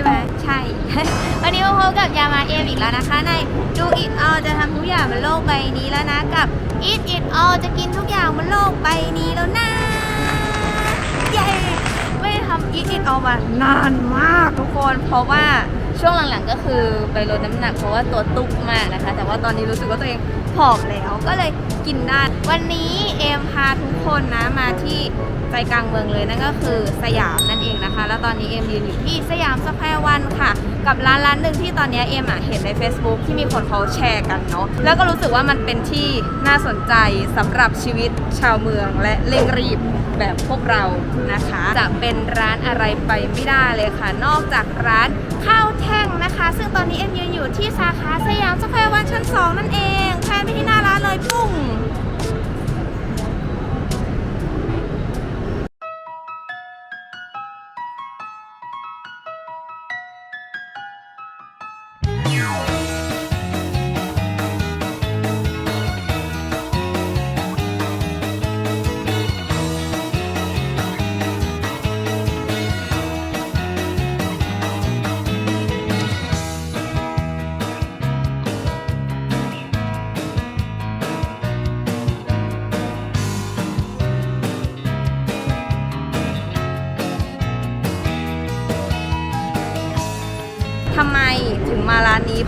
ช่ไหมใช่ วันนี้โอพบกับยามาเอมอีกแล้วนะคะ ในดูอิ t อ l จะทำทุกอย่างบนโลกใบนี้แล้วนะกับ Eat It All จะกินทุกอย่างบนโลกใบนี้แล้วนะเย้ไม่ได้ทำ Eat It All มานานมากทุกคนเพราะว่าช่วงหลังๆก็คือไปลดน้ำหนักเพราะว่าตัวตุ๊กมากนะคะ แต่ว่าตอนนี้รู้สึกว่าตัวเองผอมแล้วก็เลยกินได้วันนี้เอมพาทุกคนนะมาที่ใจกลางเมืองเลยนั่นก็คือสยาม แล้วตอนนี้เอ็มยืนอยู่ที่สยามสแควร์วันค่ะ กับร้านร้านหนึ่งที่ตอนนี้เอ็มอะเห็นใน Facebook ที่มีคนเขาแชร์กันเนาะแล้วก็รู้สึกว่ามันเป็นที่น่าสนใจสำหรับชีวิตชาวเมืองและเร่งรีบแบบพวกเรานะคะ จะเป็นร้านอะไรไปไม่ได้เลยค่ะ นอกจากร้านข้าวแท่งนะคะ ซึ่งตอนนี้เอ็มยืนอยู่ที่สาขาสยามสแควร์วันชั้น 2 นั่นเองแพนไปที่หน้าร้านเลยปุ้ง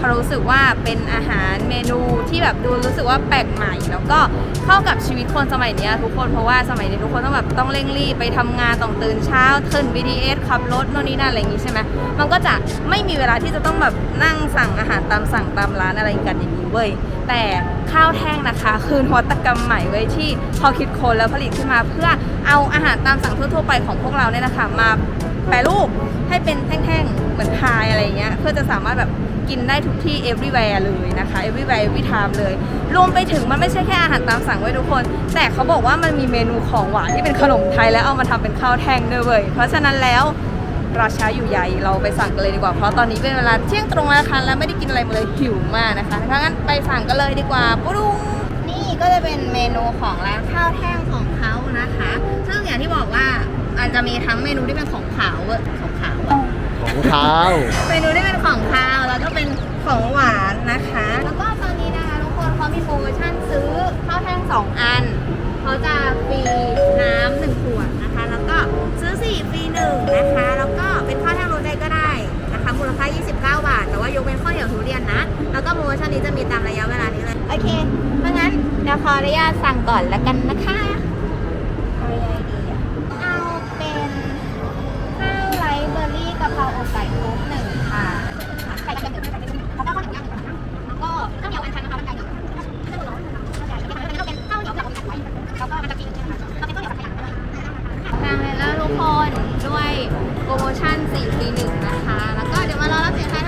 เรารู้สึกว่าเป็นอาหารเมนูที่แบบดูรู้สึกว่าแปลกใหม่ แล้วก็เข้ากับชีวิตคนสมัยนี้ทุกคนเพราะว่าสมัยนี้ทุกคนต้องแบบต้องเร่งรีบไปทำงานต้องตื่นเช้าขึ้น BTS ขับรถโน่นนี่นั่นอะไรอย่างงี้ใช่ไหมมันก็จะไม่มีเวลาที่จะต้องแบบนั่งสั่งอาหารตามสั่งตามร้านอะไรกันอย่างนี้เว้ยแต่ข้าวแท่งนะคะคือนวัตกรรมใหม่เว้ยที่เขาคิดค้นแล้วผลิตขึ้นมา เพื่อเอาอาหารตามสั่งทั่วๆไปของพวกเราเนี่ยนะคะมาแปรรูปให้เป็นแท่งๆเหมือนพายอะไรเงี้ยเพื่อจะสามารถแบบ กินได้ทุกที่ everywhere เลยนะคะ everywhere every time เลย รวมไปถึงมันไม่ใช่แค่อาหารตามสั่งไว้ทุกคน แต่เขาบอกว่ามันมีเมนูของหวานที่เป็นขนมไทยแล้วเอามาทำเป็นข้าวแท่งด้วยเว้ยเพราะฉะนั้นแล้วราช้าอยู่ใหญ่เราไปสั่งกันเลยดีกว่า เพราะตอนนี้เป็นเวลาเที่ยงตรงแล้วนะคะแล้วไม่ได้กินอะไรมาเลยหิวมากนะคะถ้างั้นไปสั่งกันเลยดีกว่าปุ้งนี่ก็จะเป็นเมนูของร้านข้าวแท่งของเขานะคะ ซึ่งอย่างที่บอกว่าอาจจะมีทั้งเมนูที่เป็นของขาวของขาวอะ ของเท้าเมนูที่เป็นของคาวแล้วก็เป็นของหวานนะคะ แล้วก็ตอนนี้นะคะทุกคนเขามีโปรโมชั่นซื้อข้าวแท่ง2 อันเขาจะฟรีน้ำหนึ่งขวดนะคะ แล้วก็ซื้อ4ฟรีหนึ่งนะคะ แล้วก็เป็นข้าวแท่งรสใดก็ได้นะคะมูลค่า 29 บาท แต่ว่ายกเว้นข้าวเหนียวทุเรียนนะ แล้วก็โปรโมชั่นนี้จะมีตามระยะเวลานี้เลย โอเคเพราะงั้นเดี๋ยวขออนุญาตสั่งก่อนแล้วกันนะคะ อกไก่ครบหนึ่งค่ะไก่กระเทียมแล้วก็ข้าวเหนียวย่างหนึ่งแล้วก็ข้าวเหนียวอันชันนะคะมันไก่หนึ่งข้าวเหนียวเราเป็ข้าวเหนียวแบบไว้แล้วก็มันจะกินใช่ไหมคะเราเป็นข้าวเหนียวสังขยาทางเลยแล้วทุกคนด้วยโปรโมชั่น4ฟรี1นะคะ แล้วก็เดี๋ยวมารอรับสินค้า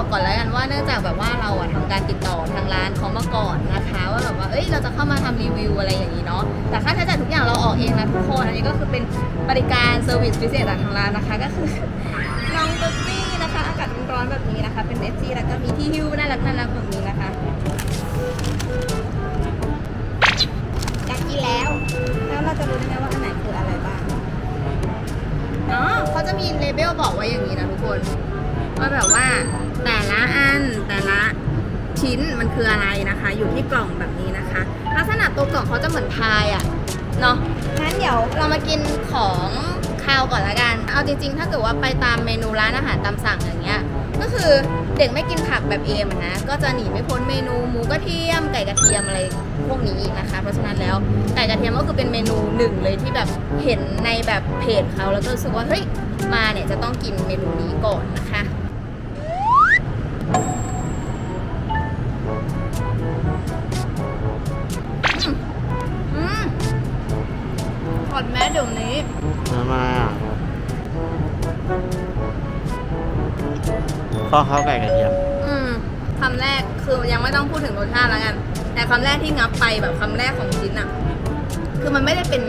บอกก่อนแล้วกันว่าเนื่องจากแบบว่าเราอะทำการติดต่อทางร้านเขามาก่อนนะคะ ว่าแบบว่าเอ้ยเราจะเข้ามาทำรีวิวอะไรอย่างนี้เนาะแต่ค่าใช้จ่ายทุกอย่างเราออกเองนะทุกคนอันนี้ก็คือเป็นบริการเซอร์วิสพิเศษจากทางร้านนะคะ ก็คือ น้องตุ๊กซี่นะคะอากาศร้อนๆแบบนี้นะคะ เป็นเอฟซีแล้วก็มีที่ฮิ้วน่ารักน่ารักแบบนี้นะคะอยากกินแล้ว แล้วเราจะรู้ได้ไงว่าอันไหนคืออะไรบ้างอ๋อเขาจะมีเลเบลบอกไว้อย่างนี้นะทุกคน ว่าแบบว่า แต่ละอันแต่ละชิ้นมันคืออะไรนะคะ อยู่ที่กล่องแบบนี้นะคะ ลักษณะตัวกล่องเขาจะเหมือนพายอะเนาะงั้นเดี๋ยวเรามากินของคาวก่อนละกัน เอาจริงๆ ถ้าเกิดว่าไปตามเมนูร้านอาหารตามสั่งอย่างเงี้ย ก็คือเด็กไม่กินผักแบบเอมนะ ก็จะหนีไม่พ้นเมนูหมูกระเทียมไก่กระเทียมอะไรพวกนี้นะคะ เพราะฉะนั้นแล้วไก่กระเทียมก็คือเป็นเมนูหนึ่งเลยที่แบบเห็นในแบบเพจเขาแล้วก็รู้สึกว่าเฮ้ยมาเนี่ยจะต้องกินเมนูนี้ก่อนนะคะ อืมอืมถอดแมสเดี๋ยวนี้ ทำไมอะข้อข้าวไก่กระเทียม อืมคำแรกคือยังไม่ต้องพูดถึงรสชาติแล้วกัน แต่คำแรกที่งับไปแบบคำแรกของชิ้นอะคือมันไม่ได้เป็น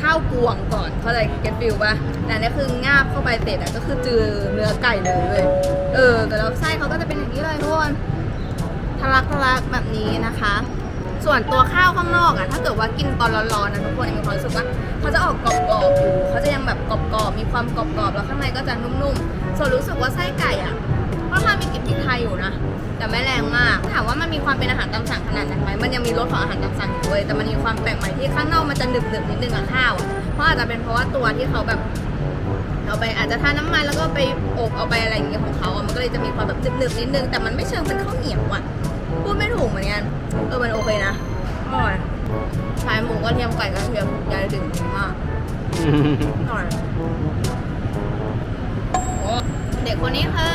ข้าวาวกวงก่อนเข้าใจเก็ตฟิลป่ะแต่อันนี่คืองาบเข้าไปเสร็จอะก็คือเจอเนื้อไก่เลยเว้ยเออแต่ล้วไส้เขาก็จะเป็นอย่างนี้เลยทุกคนทะลักทะลักแบบนี้นะคะ ส่วนตัวข้าวข้างนอกอะถ้าเกิดว่ากินตอนร้อนๆนะทุกคนมีความรู้สึกว่าเขาจะออกกรอบๆอยู่เขาจะยังแบบกรอบๆมีความกรอบๆแล้วข้างในก็จะนุ่มๆส่วนรู้สึกว่าไส้ไก่อะค่อนข้างมีกลิ่นพริกไทยอยู่นะแต่ไม่แรงมากถามว่ามันมีความเป็นอาหารตามสั่งขนาดนั้นไหมมันยังมีรสของอาหารตามสั่งอยู่เลยแต่มันมีความแปลกใหม่ที่ข้างนอกมันจะหนึบๆนิดนึงกับข้าวอะเพราะอาจจะเป็นเพราะว่าตัวที่เขาแบบ เอาไปอาจจะทาน้ำมันแล้วก็ไปอบเอาไปอะไรอย่างเงี้ยของเขาอะมันก็เลยจะมีความแบบหนึบๆนิดนึงแต่มันไม่เชิงเป็นข้าวเหนียวอะพูดไม่ถูกเหมือนกันเออมันโอเคนะอร่อยสายหมูกระเทียมไก่กระเทียมยายถึงดีมากอร่อยโอ้เด็กคนนี้คือ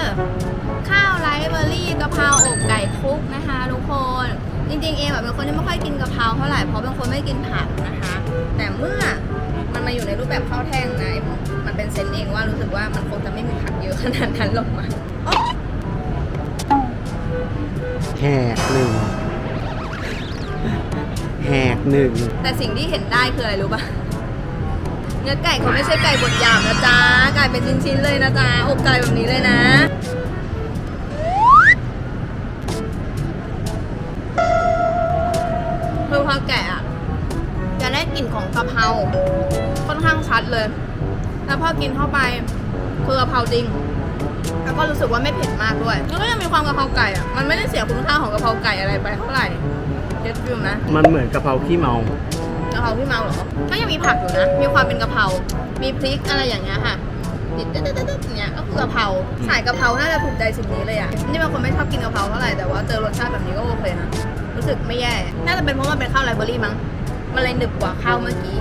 ข้าวไรซ์เบอร์รี่กะเพราอกไก่คลุกนะคะทุกคน จริงๆเองแบบเป็นคนที่ไม่ค่อยกินกะเพราเท่าไหร่เพราะเป็นคนไม่กินผักนะคะ แต่เมื่อมันมาอยู่ในรูปแบบข้าวแท่งนะเอ็มมันเป็นเซนส์เองว่ารู้สึกว่ามันคงจะไม่มีผักเยอะขนาดนั้นหรอกมั้งอ๋อแหกหนึ่งแหกหนึ่งแต่สิ่งที่เห็นได้คืออะไรรู้ปะเนื้อไก่เขาไม่ใช่ไก่บดหยาบนะจ๊ะไก่เป็นชิ้นๆเลยนะจ๊ะอกไก่แบบนี้เลยนะ คือพอแกะอะจะได้กลิ่นของกะเพราค่อนข้างชัดเลย แล้วพอกินเข้าไปคือกะเพราจริง แล้วก็รู้สึกว่าไม่เผ็ดมากด้วยแล้วก็ยังมีความกะเพราไก่อะมันไม่ได้เสียคุณค่าของกะเพราไก่อะไรไปเท่าไหร่เด็ดฟิลนะ มันเหมือนกะเพราขี้เมากะเพราพี่เมาเหรอ ก็ยังมีผักอยู่นะ มีความเป็นกะเพรา มีพริกอะไรอย่างเงี้ยค่ะนิดๆๆๆอย่างเงี้ยก็คือกะเพราสายกะเพราน่าจะถูกใจสิ่งนี้เลยอะ นี่บางคนไม่ชอบกินกะเพราเท่าไหร่แต่ว่าเจอรสชาติแบบนี้ก็โอเคนะ รู้สึกไม่แย่ น่าจะเป็นเพราะมันเป็นข้าวไรเบอรี่มั้ง มันเลยหนึบกว่าข้าวเมื่อกี้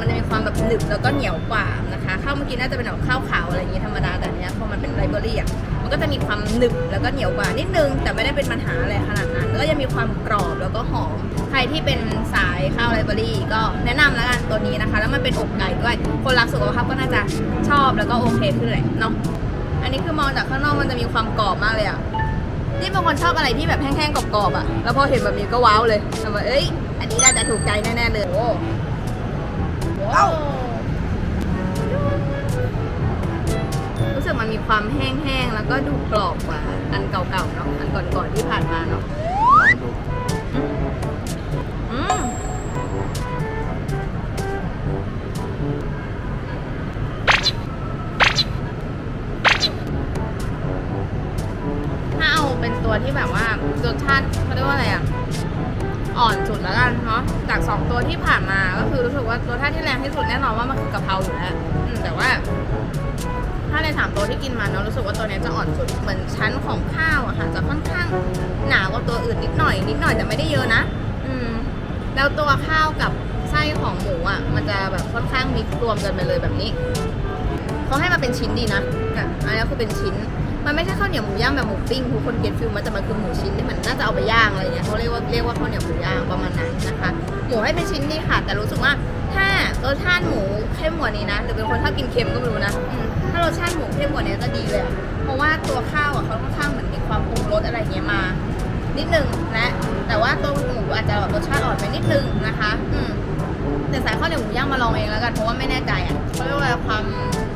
มันจะมีความแบบหนึบแล้วก็เหนียวกว่านะคะ ข้าวเมื่อกี้น่าจะเป็นแบบข้าวขาวอะไรอย่างงี้ธรรมดาแต่เนี้ยพอมันเป็นไรเบอรี่อะ มันก็จะมีความหนึบแล้วก็เหนียวกว่านิดนึง แต่ไม่ได้เป็นปัญหาอะไรขนาดนั้น แล้วก็ยังมีความกรอบแล้วก็หอม ใครที่เป็นสายข้าวไรเบอรี่ก็แนะนำแล้วกันตัวนี้นะคะ แล้วมันเป็นอกไก่ด้วย คนรักสุขภาพก็น่าจะชอบแล้วก็โอเคขึ้นแหละเนาะ อันนี้คือมองจากข้างนอกมันจะมีความกรอบมากเลยอะ นี่บางคนชอบอะไรที่แบบแห้งๆกรอบๆอะ แล้วพอเห็นแบบนี้ก็ว้าวเลยแบบว่าเอ้ย อันนี้น่าจะถูกใจแน่ๆเลย โอ้ว้าวรู้สึกมันมีความแห้งๆ แล้วก็ดูกรอบกว่าอันเก่าๆเนาะ อันก่อนๆที่ผ่านมาเนาะ ตัวที่แบบว่ารสชาติเขาเรียกว่าอะไรอะอ่อนสุดแล้วกันเนาะจากสองตัวที่ผ่านมาก็คือรู้สึกว่ารสชาติที่แรงที่สุดแน่นอนว่ามันคือกะเพราอยู่แล้วแต่ว่า ถ้าในสามตัวที่กินมาเนาะรู้สึกว่าตัวนี้จะอ่อนสุดเหมือนชั้นของข้าวอะค่ะจะค่อนข้างหนากว่าตัวอื่นนิดหน่อยนิดหน่อยแต่ไม่ได้เยอะนะ อืม แล้วตัวข้าวกับไส้ของหมูอะมันจะแบบค่อนข้างมิกซ์รวมกันไปเลยแบบนี้เขาให้มาเป็นชิ้นดีนะแบบอันนี้คือเป็นชิ้น มันไม่ใช่ข้าวเหนียวหมูย่างแบบหมูปิ้งทุกคนเก็ตฟิลมันจะมันคือหมูชิ้นที่มันน่าจะเอาไปย่างอะไรเงี้ยเขาเรียกว่าเรียกว่าข้าวเหนียวหมูย่างประมาณนั้นนะคะหมูให้เป็นชิ้นดีค่ะ แต่รู้สึกว่าถ้ารสชาติหมูเข้มกว่านี้นะหรือเป็นคนชอบกินเค็มก็ไม่รู้นะถ้ารสชาติหมูเข้มกว่านี้จะดีเลย เพราะว่าตัวข้าวอะเขาค่อนข้างเหมือนมีความปรุงรสอะไรเงี้ยมา นิดนึงและแต่ว่าตัวหมูอาจจะรสชาติอ่อนไปนิดนึงนะคะอืมแต่สายข้าวเหนียวหมูย่างมาลองเองแล้วกันเพราะว่าไม่แน่ใจอะเขาเรียกว่าความ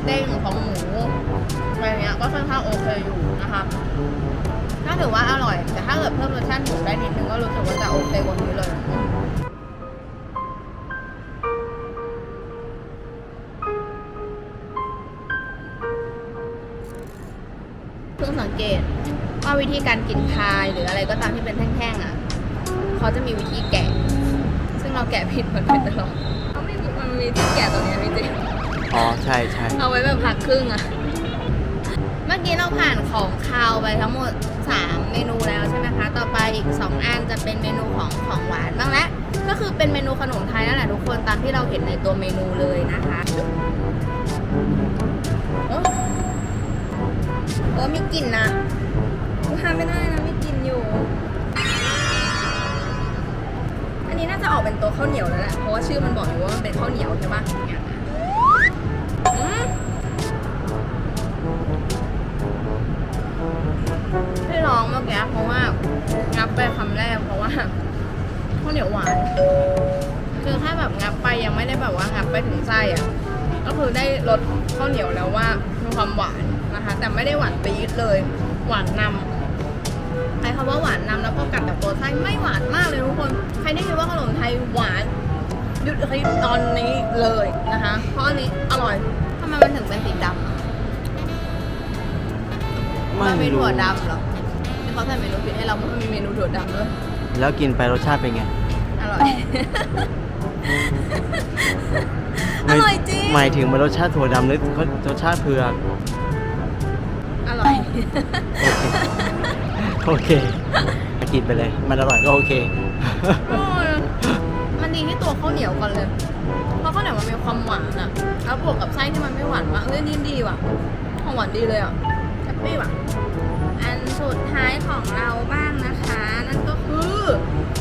เด้งของหมู อะไรเงี้ยก็ค่อนข้างโอเคอยู่นะคะก็ถือว่าอร่อย แต่ถ้าเกิดเพิ่มรสชาติหมูได้นิดนึงก็รู้สึกว่าจะโอเคกว่านี้เลยอืมเพิ่งสังเกตว่าวิธีการกินพายหรืออะไรก็ตามที่เป็นแท่งๆอะเขาจะมีวิธีแกะ ซึ่งเราแกะผิดมาโดยตลอดเขาไม่มีมันมีที่แกะตรงเนี้ยพี่เจอ๋อใช่ใช่เอาไว้แบบพักครึ่งอะ เมื่อกี้เราผ่านของคาวไปทั้งหมด 3 เมนูแล้วใช่ไหมคะ ต่อไปอีก 2 อันจะเป็นเมนูของของหวานบ้างแล้วก็คือเป็นเมนูขนมไทยนั่นแหละทุกคนตามที่เราเห็นในตัวเมนูเลยนะคะโอ้โอ้มีกลิ่นนะทานไม่ได้นะมีกลิ่นอยู่ อันนี้น่าจะออกเป็นตัวข้าวเหนียวแล้วแหละ เพราะว่าชื่อมันบอกอยู่ว่ามันเป็นข้าวเหนียวใช่ปะ ร้องเมื่อกี้เพราะว่างับไปคำแรกเพราะว่าข้าวเหนียวหวาน คือถ้าแบบงับไปยังไม่ได้แบบว่างับไปถึงไส้อะก็คือได้รสข้าวเหนียวแล้วว่ามีความหวานนะคะ แต่ไม่ได้หวานปี๊ดเลย หวานนำใช้คำว่าหวานนำแล้วก็กัดกับตัวไส้ไม่หวานมากเลยทุกคนใครได้ยินว่าขนมไทยหวานหยุดคลิปตอนนี้เลยนะคะ เพราะอันนี้อร่อยทำไมมันถึงเป็นสีดำอะมันเป็นถั่วดำเหรอที่ เขาใส่เมนูผิดให้เราเพราะมันมีเมนูถั่วดำด้วยแล้วกินไปรสชาติเป็นไง อร่อย อร่อยจริง หมายถึงมันรสชาติถั่วดำหรือรสชาติเผือก อร่อย โอเคกินไปเลย มันอร่อยก็โอเค มันดีที่ตัวข้าวเหนียวก่อนเลย เพราะข้าวเหนียวมันมีความหวานอะแล้วบวกกับไส้ที่มันไม่หวานมากเอ้ยนี่ดีว่ะ ของหวานดีเลยอะ แฮปปี้ว่ะอันสุดท้ายของเราบ้างนะคะ นั่นก็คือ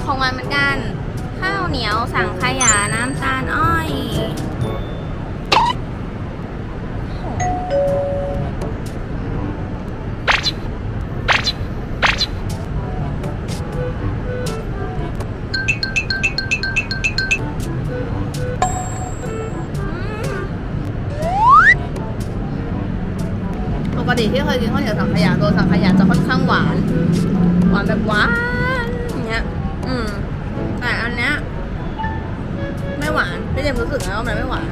ของหวานเหมือนกัน ข้าวเหนียวสังขยาน้ำตาลอ้อยป ที่เคยกินข้าวเหนียวสังขยาตัวสังขยาจะค่อนข้างหวาน หวานแบบหวานอย่างเงี้ย อืม แต่อันเนี้ยไม่หวานพี่เจมส์รู้สึกนะว่ามันไม่หวาน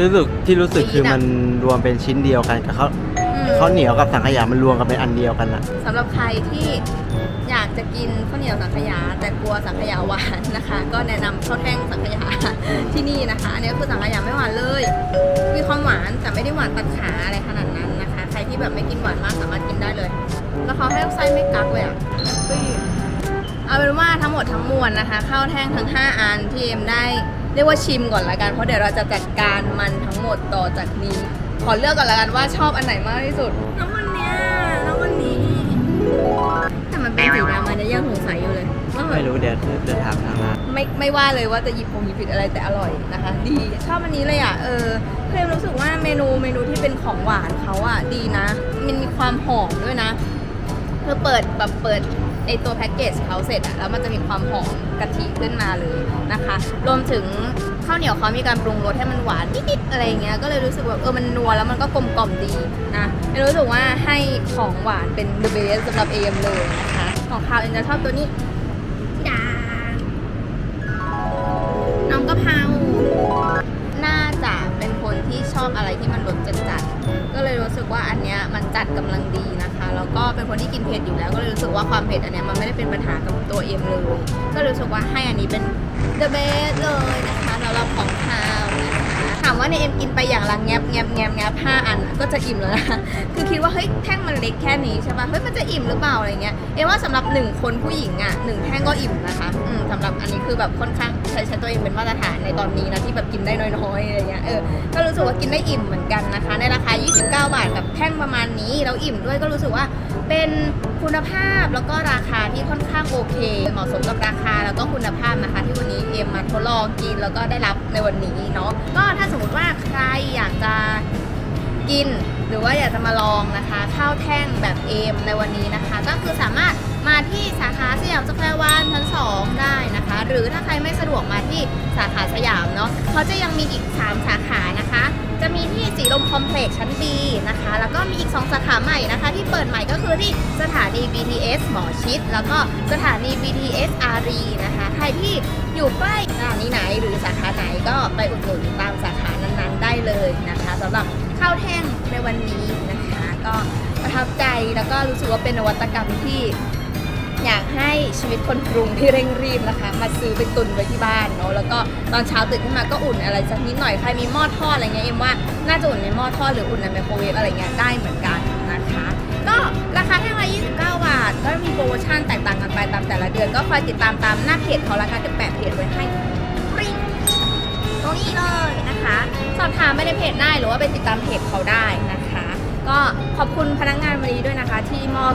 รู้สึกที่รู้สึกปี๊ดคืออะมันรวมเป็นชิ้นเดียวกันกับข้าวอืมข้าวเหนียวกับสังขยามันรวมกันเป็นอันเดียวกันอะสำหรับใครที่อยากจะกินข้าวเหนียวสังขยา แต่กลัวสังขยาหวานนะคะ ก็แนะนำข้าวแท่งสังขยาที่นี่นะคะ อันนี้คือสังขยาไม่หวานเลย มีความหวานแต่ไม่ได้หวานตัดขาอะไรขนาด ที่แบบไม่กินหวานมากสามารถกินได้เลย แล้วเขาให้ไส้ไม่กักเลยอะเฮ้ยเอาเป็นว่าทั้งหมดทั้งมวลนะคะ ข้าวแท่งทั้ง 5 อันที่เอ็มได้เรียกว่าชิมก่อนละกัน เพราะเดี๋ยวเราจะจัดการมันทั้งหมดต่อจากนี้ ขอเลือกก่อนละกันว่าชอบอันไหนมากที่สุดน้ำมันเนี้ยน้ำมันนี้ แต่มันเป็นสีดำมันจะยังสงสัยอยู่เลยว่ามันไม่รู้เดี๋ยวเดี๋ยวถามทางร้านไม่ไม่ว่าเลยว่าจะหยิบคงหยิบผิดอะไรแต่อร่อยนะคะ ดีชอบอันนี้เลยอะเออ ของหวานเขาอะดีนะ มันมีความหอมด้วยนะคือเปิดแบบเปิดไอตัวแพ็กเกจเขาเสร็จอะแล้วมันจะมีความหอมกะทิขึ้นมาเลยนะคะ รวมถึงข้าวเหนียวเขามีการปรุงรสให้มันหวานนิดๆอะไรเงี้ยก็เลยรู้สึกแบบเออมันนัวแล้วมันก็กลมกล่อมดีนะรู้สึกว่าให้ของหวานเป็น the best สำหรับเอมเลยนะคะ ของคาวเอ็นจะชอบตัวนี้ดาน้องกะเพรา ชอบอะไรที่มันรสจัดจัดก็เลยรู้สึกว่าอันเนี้ยมันจัดกำลังดีนะคะแล้วก็เป็นคนที่กินเผ็ดอยู่แล้ว ก็เลยรู้สึกว่าความเผ็ดอันเนี้ยมันไม่ได้เป็นปัญหากับตัวเอ็มเลยก็เลยรู้สึกว่าให้อันนี้เป็น the best เลยนะคะสำหรับของคาวนะคะถามว่าในเอ็มกินไปอย่างละแงบแงบแงบแงบห้าอันก็จะอิ่มแล้วนะคือคิดว่าเฮ้ยแท่งมันเล็กแค่นี้ใช่ปะเฮ้ยมันจะอิ่มหรือเปล่าอะไรเงี้ยเอ็มว่าสำหรับหนึ่งคนผู้หญิงอะหนึ่งแท่งก็อิ่มนะคะอื สำหรับอันนี้คือแบบค่อนข้างใช้ใช้ตัวเองเป็นมาตรฐานในตอนนี้นะที่แบบกินได้น้อยๆอะไรเงี้ยเออก็รู้สึกว่ากินได้อิ่มเหมือนกันนะคะ ในราคา 29 บาทกับแท่งประมาณนี้แล้วอิ่มด้วยก็รู้สึกว่าเป็นคุณภาพแล้วก็ราคาที่ค่อนข้างโอเค เหมาะสมกับราคาแล้วก็คุณภาพนะคะ ที่วันนี้เอ็มมาทดลองกินแล้วก็ได้รับในวันนี้เนาะก็ถ้าสมมติว่าใครอยากจะกิน หรือว่าอยากจะมาลองนะคะ ข้าวแท่งแบบเอมในวันนี้นะคะ ก็คือสามารถ มาที่สาขาสยามสแควร์วันชั้น2ได้นะคะ หรือถ้าใครไม่สะดวกมาที่สาขาสยามเนาะเขาจะยังมีอีก 3 สาขานะคะ จะมีที่สีลมคอมเพล็กซ์ชั้น B นะคะ แล้วก็มีอีก 2 สาขาใหม่นะคะ ที่เปิดใหม่ก็คือที่สถานี BTS หมอชิด แล้วก็สถานี BTS อารีนะคะ ใครที่อยู่ใกล้สถานีไหนหรือสาขาไหนก็ไปอุดหนุนตามสาขานั้นๆ ได้เลยนะคะสำหรับข้าวแท่งในวันนี้นะคะ ก็ประทับใจแล้วก็รู้สึกว่าเป็นนวัตกรรมที่ อยากให้ชีวิตคนกรุงที่เร่งรีบนะคะ มาซื้อไปตุนไว้ที่บ้านเนาะแล้วก็ตอนเช้าตื่นขึ้นมาก็อุ่นอะไรสักนิดหน่อยใครมีหม้อทอดอะไรเงี้ยเอ็มว่าน่าจะอุ่นในหม้อทอดหรืออุ่นในไมโครเวฟอะไรเงี้ยได้เหมือนกันนะคะ ก็ราคาแท่งละ29บาท ก็มีโปรโมชั่นแตกต่างกันไปตามแต่ละเดือน ก็คอยติดตามตามหน้าเพจเขาละกันเดี๋ยวแปะเพจไว้ให้ปริ้งตรงนี้เลยนะคะ สอบถามไปในเพจได้หรือว่าไปติดตามเพจเขาได้นะคะ ก็ขอบคุณพนักงานวันนี้ด้วยนะคะ ที่มอบ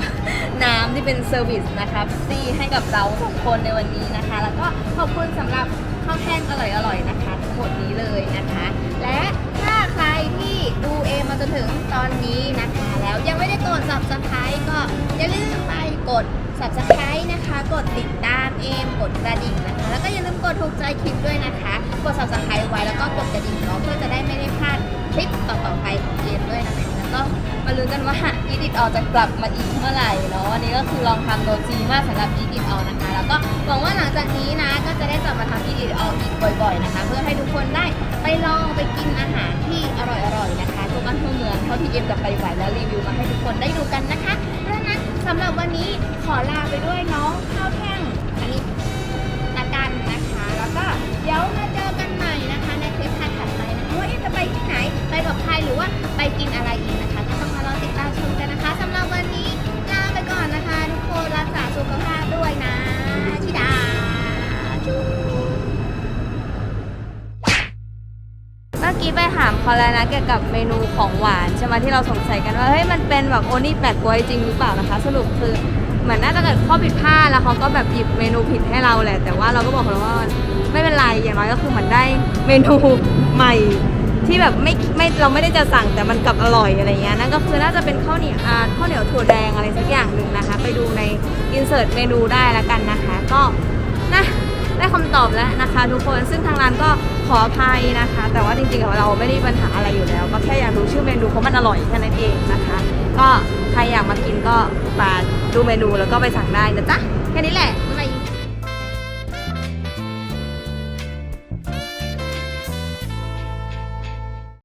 น้ำที่เป็นเซอร์วิสนะคะซี่ให้กับเราสองคนในวันนี้นะคะ แล้วก็ขอบคุณสำหรับข้าวแท่งอร่อยๆนะคะทั้งหมดนี้เลยนะคะ และถ้าใครที่ดูเอมมาจนถึงตอนนี้นะคะ แล้วยังไม่ได้กด subscribe ก็อย่าลืมไปกด subscribe นะคะ กดติดตามเอมกดกระดิ่งนะคะ แล้วก็อย่าลืมกดถูกใจคลิปด้วยนะคะ กด subscribe ไว้แล้วก็กดกระดิ่งเนาะเพื่อจะได้ไม่ได้พลุ้วยนะคะ กันว่าอีดิทออกจะกลับมาอีกเมื่อไหร่เนาะวันนี้ก็คือลองทำโดจีมากสำหรับอีดิทออกนะคะ แล้วก็หวังว่าหลังจากนี้นะก็จะได้กลับมาทำอีดิทออกอีกบ่อย ๆนะคะ เพื่อให้ทุกคนได้ไปลองไปกินอาหารที่อร่อยๆนะคะทั่วบ้านทั่วเมืองเท่าที่เอ็มจะไปไหวแล้วรีวิวมาให้ทุกคนได้ดูกันนะคะเพราะฉะนั้นสำหรับวันนี้ขอลาไปด้วยน้องข้าวแท่งอันนี้ละกันนะคะ แล้วก็เดี๋ยวมาเจอกันใหม่นะคะ ในคลิปถัดไปนะคะว่าเอจะไปที่ไหนไปกับใครหรือว่า กินอะไรอีกนะคะ ก็ต้องมารอติดตามชมกันนะคะสำหรับวันนี้ลาไปก่อนนะคะ ทุกคนรักษาสุขภาพด้วยนะชิดาจูเมื่อกี้ไปถามเขาแล้วนะเกี่ยวกับเมนูของหวานใช่ไหมที่เราสงสัยกันว่าเฮ้ยมันเป็นแบบโอนี่แปดกล้วยจริงหรือเปล่านะคะ สรุปคือเหมือนน่าจะเกิดข้อผิดพลาดแล้วเขาก็แบบหยิบเมนูผิดให้เราแหละ แต่ว่าเราก็บอกเขาแล้วว่าไม่เป็นไรอย่างน้อยก็คือเหมือนได้เมนูใหม่ ที่แบบไม่ไม่เราไม่ได้จะสั่งแต่มันกลับอร่อยอะไรเงี้ยนั่นก็คือน่าจะเป็นข้าวเหนียวอ่าข้าวเหนียวถั่วแดงอะไรสักอย่างหนึ่งนะคะ ไปดูในอินเสิร์ตเมนูได้ละกันนะคะ ก็นะได้คำตอบแล้วนะคะ ทุกคนซึ่งทางร้านก็ขออภัยนะคะ แต่ว่าจริงๆเราไม่ได้มีปัญหาอะไรอยู่แล้ว ก็แค่อยากรู้ชื่อเมนูเพราะมันอร่อยแค่นั้นเองนะคะ ก็ใครอยากมากินก็มาดูเมนูแล้วก็ไปสั่งได้นะจ๊ะแค่นี้แหละ